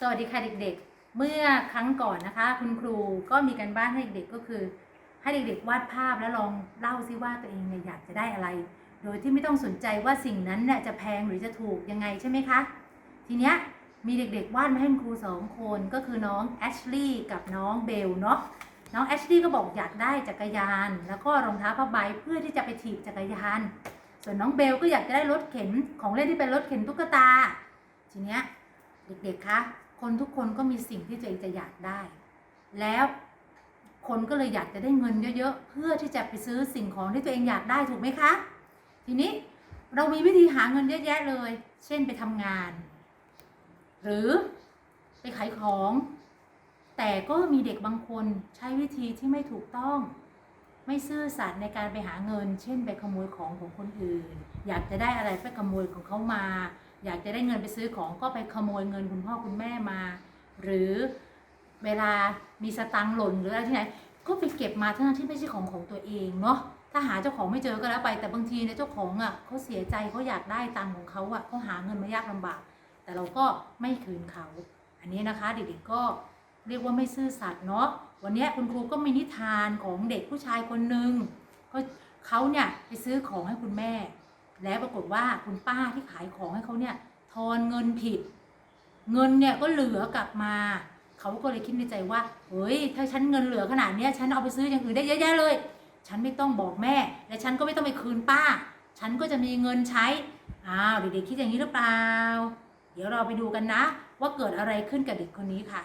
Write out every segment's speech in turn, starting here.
สวัสดีค่ะเด็กๆ เมื่อครั้งก่อนนะคะ คุณครูก็มีการบ้านให้เด็กๆก็คือ ให้เด็กๆวาดภาพแล้วลองเล่าซิว่าตัวเองเนี่ยอยากจะได้อะไร โดยที่ไม่ต้องสนใจว่าสิ่งนั้นเนี่ยจะแพงหรือจะถูกยังไงใช่ไหมคะ ทีเนี้ยมีเด็กๆวาดมาให้ครูสองคนก็คือน้องแอชลีย์กับน้องเบลเนาะน้องแอชลีย์ก็บอกอยากได้จักรยาน แล้วก็รองเท้าผ้าใบเพื่อที่จะไปถีบจักรยาน ส่วนน้องเบลก็อยากจะได้รถเข็นของเล่นที่เป็นรถเข็นตุ๊กตา ทีเนี้ยเด็กๆคะคนทุกคนก็มีสิ่งที่ตัวเองจะอยากได้ แล้วคนก็เลยอยากจะได้เงินเยอะๆ เพื่อที่จะไปซื้อสิ่งของที่ตัวเองอยากได้ถูกไหมคะ ทีนี้เรามีวิธีหาเงินเยอะแยะเลย เช่นไปทำงาน หรือไปขายของ แต่ก็มีเด็กบางคนใช้วิธีที่ไม่ถูกต้อง ไม่ซื่อสัตย์ในการไปหาเงิน เช่นไปขโมยของของคนอื่น อยากจะได้อะไรไปขโมยของเขามา อยากจะได้เงินไปซื้อของก็ไปขโมยเงินคุณพ่อคุณแม่มา หรือเวลามีสตังค์หล่นหรืออะไรที่ไหนก็ไปเก็บมาทั้งที่ไม่ใช่ของของตัวเองเนาะถ้าหาเจ้าของไม่เจอก็แล้วไปแต่บางทีเนี่ยเจ้าของอะเขาเสียใจเขาอยากได้ตังค์ของเขาอะเขาหาเงินมายากลำบาก แต่เราก็ไม่คืนเขา อันนี้นะคะเด็กๆก็เรียกว่าไม่ซื่อสัตย์เนาะ วันนี้คุณครูก็มีนิทานของเด็กผู้ชายคนหนึ่งก็เขาเนี่ยไปซื้อของให้คุณแม่ แล้วปรากฏว่าคุณป้าที่ขายของให้เขาเนี่ยทอนเงินผิด เงินเนี่ยก็เหลือกลับมาเขาก็เลยคิดในใจว่าเฮ้ยถ้าฉันเงินเหลือขนาดเนี้ยฉันเอาไปซื้ออย่างอื่นได้เยอะแยะเลย ฉันไม่ต้องบอกแม่ และฉันก็ไม่ต้องไปคืนป้า ฉันก็จะมีเงินใช้อ้าวเด็กๆคิดอย่างนี้หรือเปล่า เดี๋ยวเราไปดูกันนะ ว่าเกิดอะไรขึ้นกับเด็กคนนี้ค่ะ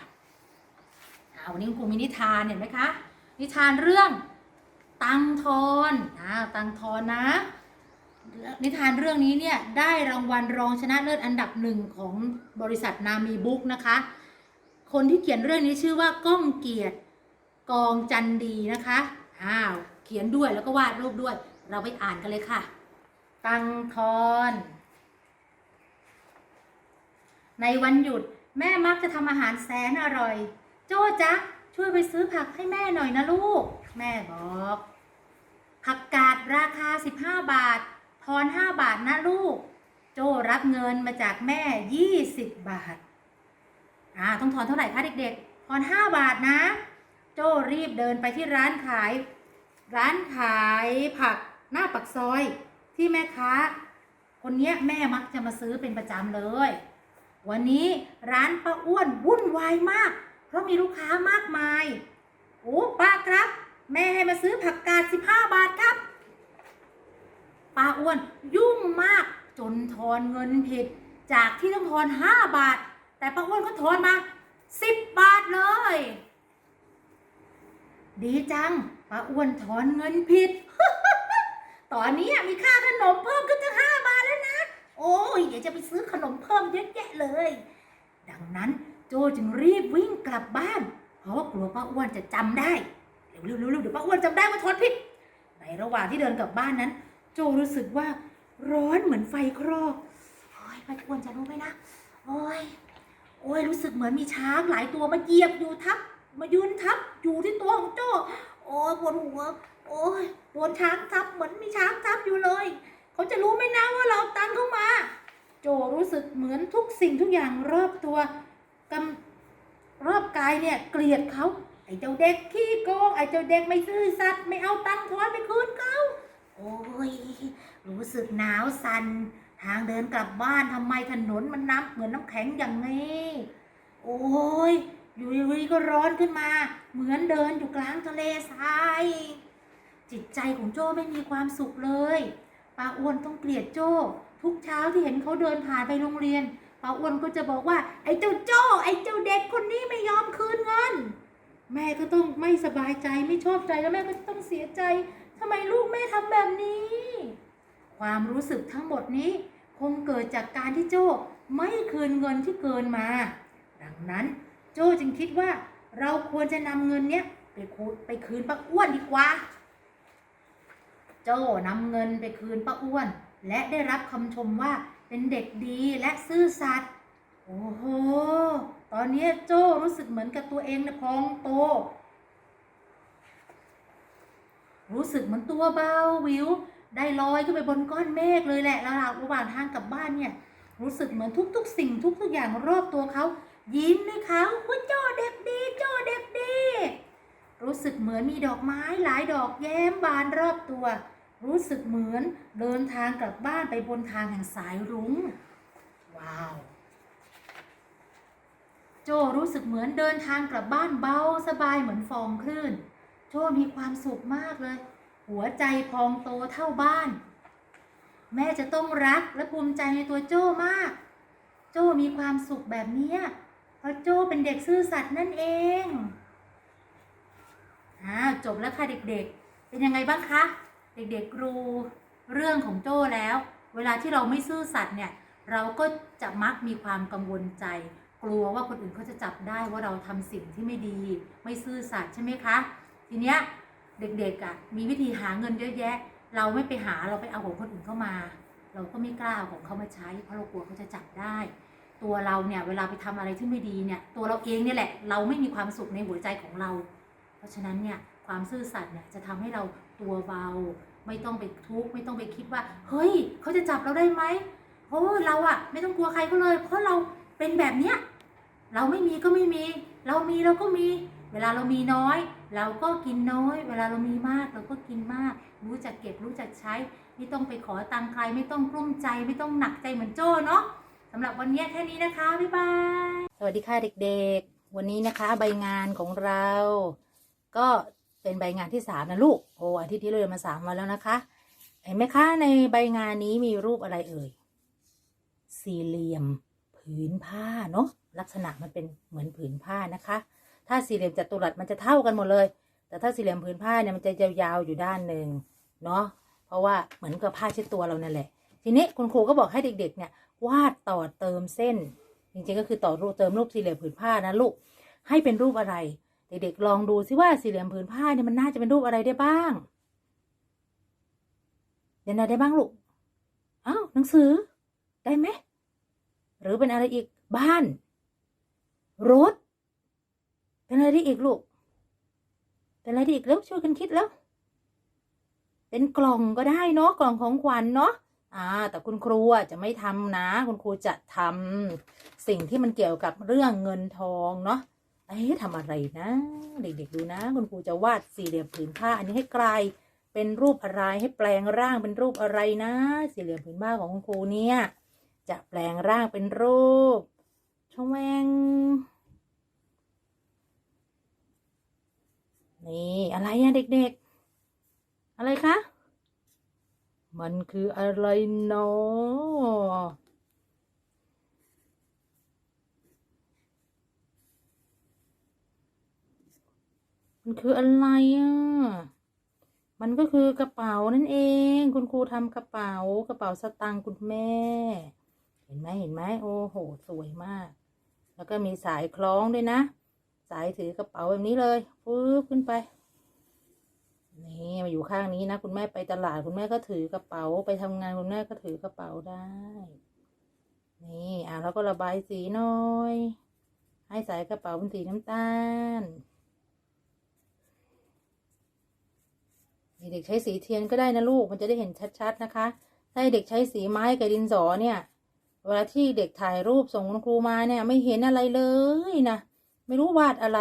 วันนี้คุณครูมีนิทานเห็นไหมคะ นิทานเรื่องตังทอนอ่าตังทอนนะ นิทานเรื่องนี้เนี่ยได้รางวัลรองชนะเลิศอันดับหนึ่งของบริษัทนามีบุ๊กนะคะ คนที่เขียนเรื่องนี้ชื่อว่าก้องเกียรติกองจันดีนะคะอ้าวเขียนด้วยแล้วก็วาดรูปด้วย เราไปอ่านกันเลยค่ะ ตังทอนในวันหยุดแม่มักจะทำอาหารแสนอร่อย จ้จ๊ะช่วยไปซื้อผักให้แม่หน่อยนะลูก แม่บอก ผักกาดราคา 15 บาท ทอน 5 บาทนะลูก โจ้รับเงินมาจากแม่ 20 บาท อ่า ต้องทอนเท่าไหร่คะเด็กๆ ทอน 5 บาทนะ โจ้รีบเดินไปที่ร้านขาย ร้านขายผักหน้าปักซอย ที่แม่ค้า คนเนี้ยแม่มักจะมาซื้อเป็นประจำเลย วันนี้ร้านป้าอ้วนวุ่นวายมาก ราะมีลูกค้ามากมาย โอ้ป้าครับ แม่ให้มาซื้อผักกาด 15 บาทครับ ป้าอ้วนยุ่งมากจนทอนเงินผิด จากที่ต้องทอน 5 บาท แต่ป้าอ้วนก็ทอนมา 10 บาทเลย ดีจัง ป้าอ้วนถอนเงินผิด ตอนนี้มีค่าขนมเพิ่มขึ้นจะห้าบาทแล้วนะ โอ้ยเดี๋ยวจะไปซื้อขนมเพิ่มเยอะแยะเลย ดังนั้น จจึงรีบวิ่งกลับบ้าน เพราะว่ากลัวป้าอ้วนจะจำได้เร็วๆเดี๋ยวป้าอ้วนจำได้ว่าทนผิดในระหว่างที่เดินกลับบ้านนั้น โจรู้สึกว่าร้อนเหมือนไฟครอกโอ้ยป้าอ้วนจะรู้ไหมนะโอ้ยโอ้ยรู้สึกเหมือนมีช้างหลายตัวมาเหยียบอยู่ทับ มายืนทับอยู่ที่ตัวของโจโอ้ยปวดหัวโอ้ยโดนช้างทับเหมือนมีช้างทับอยู่เลย เขาจะรู้ไหมนะว่าเราเอาตังค์เข้ามา โจรู้สึกเหมือนทุกสิ่งทุกอย่างรอบตัว กำรอบกายเนี่ยเกลียดเขาไอ้เจ้าเด็กขี้โกงไอ้เจ้าเด็กไม่ซื่อสัตย์ไม่เอาตังค์ทอนไปคืนเขาโอ้ยรู้สึกหนาวสัน่นทางเดินกลับบ้านทำไมถนนมันน้ำเหมือนน้ำแข็งอย่างนี้ โอ้ยอยู่ดีๆก็ร้อนขึ้นมา เหมือนเดินอยู่กลางทะเลทราย จิตใจของโจ้ไม่มีความสุขเลยป้าอ้วนต้องเกลียดโจ้ ทุกเช้าที่เห็นเขาเดินผ่านไปโรงเรียน ป้าอ้วนก็จะบอกว่า ไอ้เจ้าโจ้ไอ้เจ้าเด็กคนนี้ไม่ยอมคืนเงิน แม่ก็ต้องไม่สบายใจไม่ชอบใจแล้วแม่ก็ต้องเสียใจทำไมลูกแม่ทำแบบนี้ ความรู้สึกทั้งหมดนี้ คงเกิดจากการที่โจ้ไม่คืนเงินที่เกินมา ดังนั้นโจ้จึงคิดว่าเราควรจะนำเงินเนี้ยไปคูไปคืนป้าอ้วนดีกว่า โจ้นำเงินไปคืนป้าอ้วน และได้รับคำชมว่า เป็นเด็กดีและซื่อสัตย์โอ้โห ตอนนี้โจ้รู้สึกเหมือนกับตัวเองนะพองโต รู้สึกเหมือนตัวเบาวิว ได้ลอยขึ้นไปบนก้อนเมฆเลยแหละแล้วระหว่างทางกลับบ้านเนี่ย รู้สึกเหมือนทุกๆ สิ่งทุกๆอย่างรอบตัวเขา ยิ้มให้เขาคุณโจเด็กดี โจเด็กดี รู้สึกเหมือนมีดอกไม้หลายดอกแย้มบานรอบตัว รู้สึกเหมือนเดินทางกลับบ้านไปบนทางแห่งสายรุ้ง ว้าว โจรู้สึกเหมือนเดินทางกลับบ้านเบาสบายเหมือนฟองคลื่น โจมีความสุขมากเลย หัวใจพองโตเท่าบ้าน แม่จะต้องรักและภูมิใจในตัวโจ้มาก โจ้มีความสุขแบบเนี้ยเพราะโจ้เป็นเด็กซื่อสัตย์นั่นเองอ่าจบแล้วค่ะเด็กๆ เป็นยังไงบ้างคะ เด็กๆรู้เรื่องของโจ้แล้ว เวลาที่เราไม่ซื่อสัตย์เนี่ย เราก็จะมักมีความกังวลใจ กลัวว่าคนอื่นเขาจะจับได้ว่าเราทำสิ่งที่ไม่ดี ไม่ซื่อสัตย์ใช่ไหมคะ ทีเนี้ยเด็กๆอะมีวิธีหาเงินเยอะแยะ เราไม่ไปหาเราไปเอาของคนอื่นเข้ามา เราก็ไม่กล้าของเขามาใช้เพราะเรากลัวเขาจะจับได้ ตัวเราเนี่ยเวลาไปทำอะไรที่ไม่ดีเนี่ย ตัวเราเองเนี่ยแหละ เราไม่มีความสุขในหัวใจของเรา เพราะฉะนั้นเนี่ยความซื่อสัตย์เนี่ยจะทำให้เรา ตัวเบา ไม่ต้องไปทุกข์ไม่ต้องไปคิดว่า เฮ้ย เขาจะจับเราได้ไหมโอ้เราอะไม่ต้องกลัวใครเขาเลย เพราะเราเป็นแบบเนี้ยเราไม่มีก็ไม่มี เรามีเราก็มี เวลาเรามีน้อย เราก็กินน้อย เวลาเรามีมากเราก็กินมาก รู้จักเก็บรู้จักใช้ ไม่ต้องไปขอตังค์ใครไม่ต้องกลุ้มใจ ไม่ต้องหนักใจเหมือนโจ้เนาะสำหรับวันนี้แค่นี้นะคะ บ๊ายบาย สวัสดีค่ะเด็กๆ วันนี้นะคะใบงานของเรา ก็ เป็นใบงานที่สามนะลูก โอ้อาทิตย์ที่เราเรียนมาสามวันแล้วนะคะ เห็นไหมคะ ในใบงานนี้มีรูปอะไรเอ่ย สี่เหลี่ยม ผืนผ้าเนาะ ลักษณะมันเป็นเหมือนผืนผ้านะคะ ถ้าสี่เหลี่ยมจัตุรัสมันจะเท่ากันหมดเลย แต่ถ้าสี่เหลี่ยมผืนผ้าเนี่ยมันจะยาวๆอยู่ด้านหนึ่งเนาะ เพราะว่าเหมือนกับผ้าเช็ดตัวเรานั่นแหละ ทีนี้คุณครูก็บอกให้เด็ก ๆ เนี่ยวาดต่อเติมเส้น จริงๆก็คือต่อรูปเติมรูปสี่เหลี่ยมผืนผ้านะลูก ให้เป็นรูปอะไร เด็กๆลองดูซิว่าสี่เหลี่ยมผืนผ้าเนี่ยมันน่าจะเป็นรูปอะไรได้บ้างเดี๋ยวไหนได้บ้างลูกอ้าวหนังสือ ได้ไหมหรือเป็นอะไรอีกบ้าน รถ เป็นอะไรได้อีกลูก เป็นอะไรได้อีกแล้วช่วยกันคิดแล้ว เป็นกล่องก็ได้เนาะกล่องของขวัญเนาะอ่า แต่คุณครูจะไม่ทำนะ คุณครูจะทำสิ่งที่มันเกี่ยวกับเรื่องเงินทองเนาะ เอ๊ะทำอะไรนะ เด็กๆดูนะ คุณครูจะวาดสี่เหลี่ยมผืนผ้า อันนี้ให้กลายเป็นรูปอะไรให้แปลงร่างเป็นรูปอะไรนะ สี่เหลี่ยมผืนผ้าของคุณครูเนี่ยจะแปลงร่างเป็นรูปชแวงนี่อะไรอะเด็กๆ อะไรคะ มันคืออะไรเนาะ มันคืออะไรอะ มันก็คือกระเป๋านั่นเอง คุณครูทำกระเป๋ากระเป๋าสตางค์คุณแม่ เห็นไหมเห็นไหมโอ้โห สวยมาก แล้วก็มีสายคล้องด้วยนะ สายถือกระเป๋าแบบนี้เลยปึ๊บขึ้นไป นี่มาอยู่ข้างนี้นะ คุณแม่ไปตลาดคุณแม่ก็ถือกระเป๋าไปทำงานคุณแม่ก็ถือกระเป๋าได้ นี่อะแล้วก็ระบายสีหน่อย ให้สายกระเป๋าเป็นสีน้ำตาล เด็กใช้สีเทียนก็ได้นะลูกมันจะได้เห็นชัดๆนะคะ ถ้าเด็กใช้สีไม้กับดินสอเนี่ย เวลาที่เด็กถ่ายรูปส่งคุณครูมาเนี่ย ไม่เห็นอะไรเลยนะไม่รู้วาดอะไร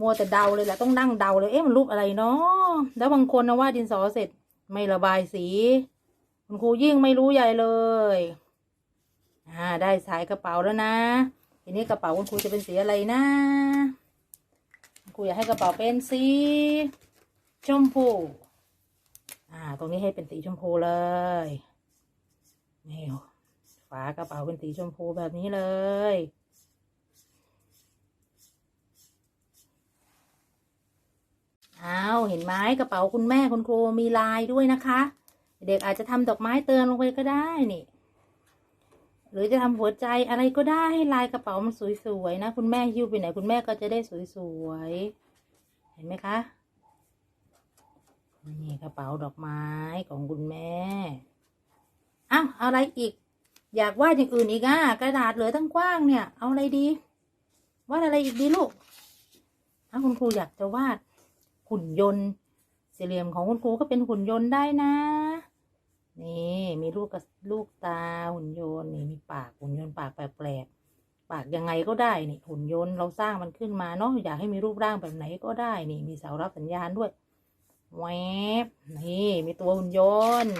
มัวแต่เดาเลยแหละต้องนั่งเดาเลยเอ๊ะมันรูปอะไรเนาะแล้วบางคนนะวาดดินสอเสร็จไม่ระบายสี คุณครูยิ่งไม่รู้ใหญ่เลยอ่าได้สายกระเป๋าแล้วนะทีนี้กระเป๋าคุณครูจะเป็นสีอะไรนะคุณครูอยากให้กระเป๋าเป็นสีชมพู อ่า ตรงนี้ให้เป็นสีชมพูเลยนี่ฝากระเป๋าเป็นสีชมพูแบบนี้เลยอ้าวเห็นไหมกระเป๋าคุณแม่คุณครูมีลายด้วยนะคะ เด็กอาจจะทำดอกไม้เตือนลงไปก็ได้นี่ หรือจะทำหัวใจอะไรก็ได้ให้ลายกระเป๋ามันสวยๆนะ คุณแม่หิ้วไปไหนคุณแม่ก็จะได้สวยๆเห็นไหมคะ นี่กระเป๋าดอกไม้ของคุณแม่อ้าวอะไรอีก อยากวาดอย่างอื่นอีกอะกระดาษเหลือตั้งกว้างเนี่ย เอาอะไรดีวาดอะไรอีกดีลูกถ้าคุณครูอยากจะวาดหุ่นยนต์ สี่เหลี่ยมของคุณครูก็เป็นหุ่นยนต์ได้นะ นี่มีลูกกระลูกตาหุ่นยนต์นี่มีปากหุ่นยนต์ปากแปลกๆปากยังไงก็ได้นี่หุ่นยนต์เราสร้างมันขึ้นมาเนาะอยากให้มีรูปร่างแบบไหนก็ได้นี่มีเสารับสัญญาณด้วย แวบนี่มีตัวหุ่นยนต์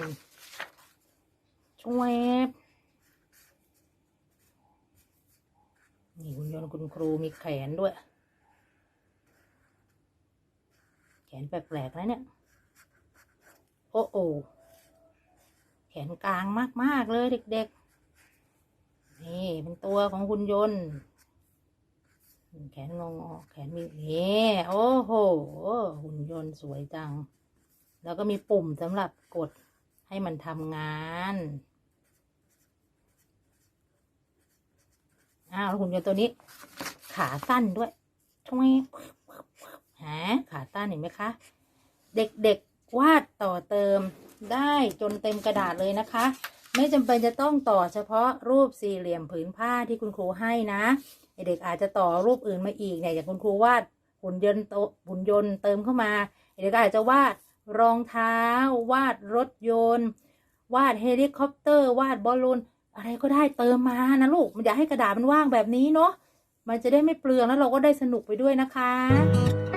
ชวบนี่หุ่นยนต์คุณครูมีแขนด้วย แขนแปลกๆนะเนี่ย โอ้โอแขนกลางมากๆเลยเด็กๆ นี่เป็นตัวของหุ่นยนต์ แขนงอๆแขนมีนี่โอ้โห หุ่นยนต์สวยจัง แล้วก็มีปุ่มสำหรับกดให้มันทำงานอ้าวแล้วหุ่นยนต์ตัวนี้ ขาสั้นด้วยช่วยหาขาสั้นเห็นไหมคะ เด็กๆวาดต่อเติมได้จนเต็มกระดาษเลยนะคะ ไม่จำเป็นจะต้องต่อเฉพาะรูปสี่เหลี่ยมผืนผ้าที่คุณครูให้นะเด็กอาจจะต่อรูปอื่นมาอีกเนี่ยอย่างคุณครูวาดหุ่นยนต์โตหุ่นยนต์เติมเข้ามาเด็กอาจจะวาดรองเท้า วาดรถยนต์ วาดเฮลิคอปเตอร์ วาดบอลลูนอะไรก็ได้เติมมานะลูกมันอย่าให้กระดาษมันว่างแบบนี้เนาะมันจะได้ไม่เปลืองแล้วเราก็ได้สนุกไปด้วยนะคะ